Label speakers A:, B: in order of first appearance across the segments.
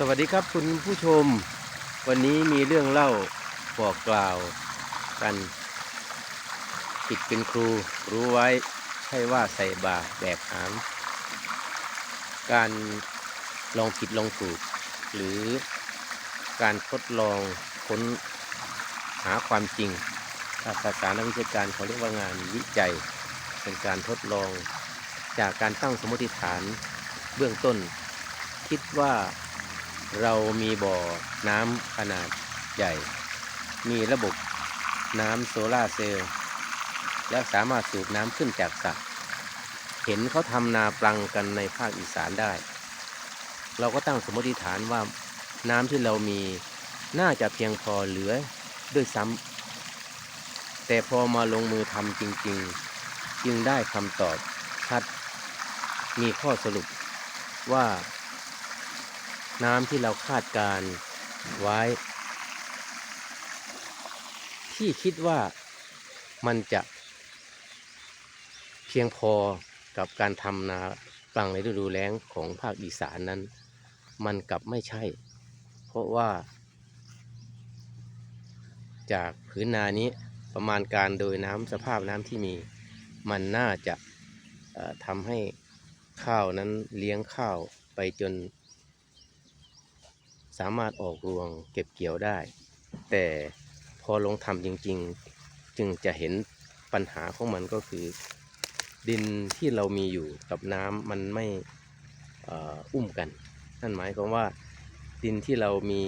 A: สวัสดีครับคุณผู้ชม วันนี้มีเรื่องเล่าบอกกล่าวกันผิดเป็นครูรู้ไว้ ใช่ว่าใส่บาแบกหาม การลองผิดลองถูก หรือการทดลองค้นหาความจริงถ้าภาษานักวิชาการเขาเรียกว่างานวิจัย เป็นการทดลองจากการตั้งสมมติฐานเบื้องต้น คิดว่า เรามีบ่อน้ำขนาดใหญ่ มีระบบน้ำโซลาเซลล์และสามารถสูบน้ำขึ้นจากสระเห็นเขาทำนาปลังกันในภาคอีสานได้ เราก็ตั้งสมมติฐานว่าน้ำที่เรามีน่าจะเพียงพอเหลือด้วยซ้ำแต่พอมาลงมือทำจริง ๆ จึงได้คำตอบชัด มีข้อสรุปว่า น้ำที่เราคาดการไว้ ที่คิดว่ามันจะเพียงพอกับการทำนาปังในฤดูแล้งของภาคอีสานนั้น มันกลับไม่ใช่ เพราะว่า จากผืนนานี้ประมาณการโดยน้ำสภาพน้ำที่มี มันน่าจะทำให้ข้าวนั้นเลี้ยงข้าวไปจน สามารถออกรวงเก็บเกี่ยวได้ แต่พอลงทำจริงๆ จึงจะเห็นปัญหาของมันก็คือ ดินที่เรามีอยู่กับน้ำมันไม่อ,อุ้มกัน นั่นหมายความว่าดินที่เรามี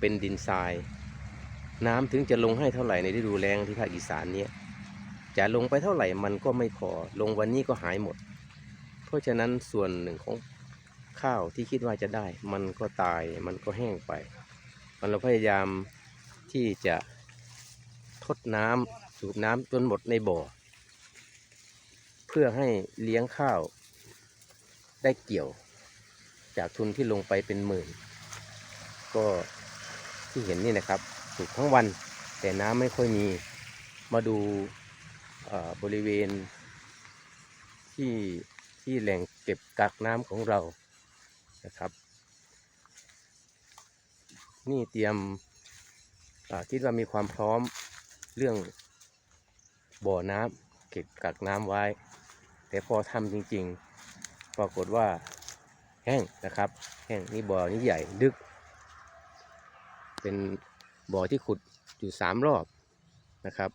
A: เป็นดินทราย น้ำถึงจะลงให้เท่าไหร่ในฤดูแล้งที่ภาคอีสานเนี่ยจะลงไปเท่าไหร่มันก็ไม่พอลงวันนี้ก็หายหมด เพราะฉะนั้นส่วนหนึ่งของ ข้าวที่คิดว่าจะได้ มันก็ตายมันก็แห้งไป มันเราพยายามที่จะทดน้ำสูบน้ำจนหมดในบ่อ เพื่อให้เลี้ยงข้าวได้เกี่ยว จากทุนที่ลงไปเป็นหมื่น ก็ที่เห็นนี่นะครับสูบทั้งวัน แต่น้ำไม่ค่อยมีมาดูบริเวณที่ที่แหล่งเก็บกักน้ำของเรา นะครับ นี่เตรียมคิดว่ามีความพร้อมเรื่องบ่อน้ำเก็บกักน้ำไว้ แต่พอทำจริงๆ ปรากฏว่าแห้งนะครับ แห้งนี่บ่อนี้ใหญ่ดึก เป็นบ่อที่ขุดอยู่สามรอบนะครับ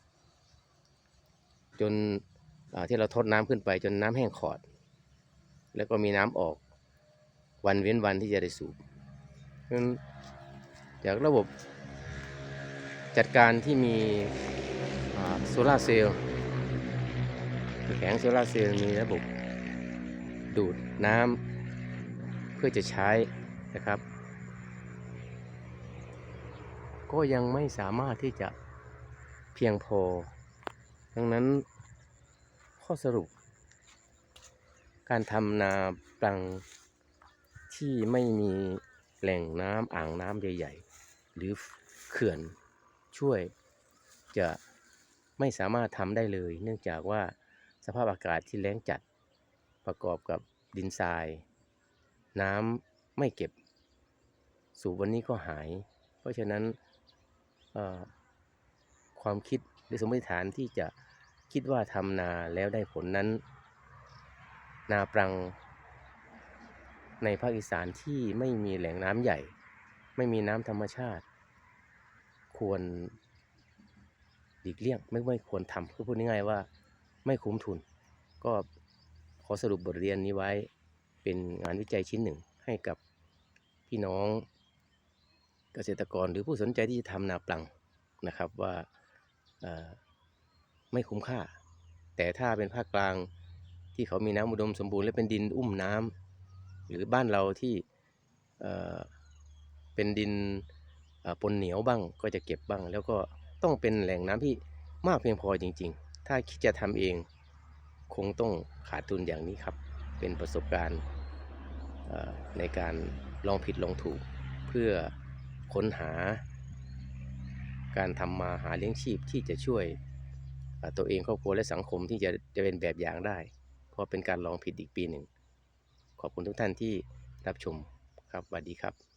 A: จนที่เราทดน้ำขึ้นไปจนน้ำแห้งขอด แล้วก็มีน้ำออก วันเว้นวันที่จะได้สูบจากระบบจัดการที่มีโซลาเซลล์แผงโซลาเซลล์มีระบบดูดน้ำเพื่อจะใช้นะครับ ก็ยังไม่สามารถที่จะเพียงพอ ดังนั้นข้อสรุป การทำนาปลัง ที่ไม่มีแหล่งน้ำอ่างน้ำใหญ่ ๆ หรือเขื่อนช่วยจะไม่สามารถทำได้เลย เนื่องจากว่าสภาพอากาศที่แล้งจัดประกอบกับดินทราย น้ำไม่เก็บ สูบวันนี้ก็หาย เพราะฉะนั้นความคิดหรือสมมติฐานที่จะคิดว่าทำนาแล้วได้ผลนั้น นาปรัง ในภาคอีสานที่ไม่มีแหล่งน้ำใหญ่ ไม่มีน้ำธรรมชาติ ควรหลีกเลี่ยงไม่ไม่ควรทำคือพูดง่ายๆว่าไม่คุ้มทุน ก็ขอสรุปบทเรียนนี้ไว้เป็นงานวิจัยชิ้นหนึ่งให้กับพี่น้องเกษตรกรหรือผู้สนใจที่จะทำนาปลังนะครับว่าไม่คุ้มค่า แต่ถ้าเป็นภาคกลางที่เขามีน้ำอุดมสมบูรณ์และเป็นดินอุ้มน้ำ หรือบ้านเราที่เป็นดินปนเหนียวบ้างก็จะเก็บบ้าง แล้วก็ต้องเป็นแหล่งน้ำที่มากเพียงพอจริง ๆ ถ้าคิดจะทำเองคงต้องขาดทุนอย่างนี้ครับ เป็นประสบการณ์ในการลองผิดลองถูก เพื่อค้นหา การทำมาหาเลี้ยงชีพที่จะช่วยตัวเองครอบครัวและสังคมที่จะจะเป็นแบบอย่างได้ เพราะเป็นการลองผิดอีกปีหนึ่ง ขอบคุณทุกท่านที่รับชมครับสวัสดีครับ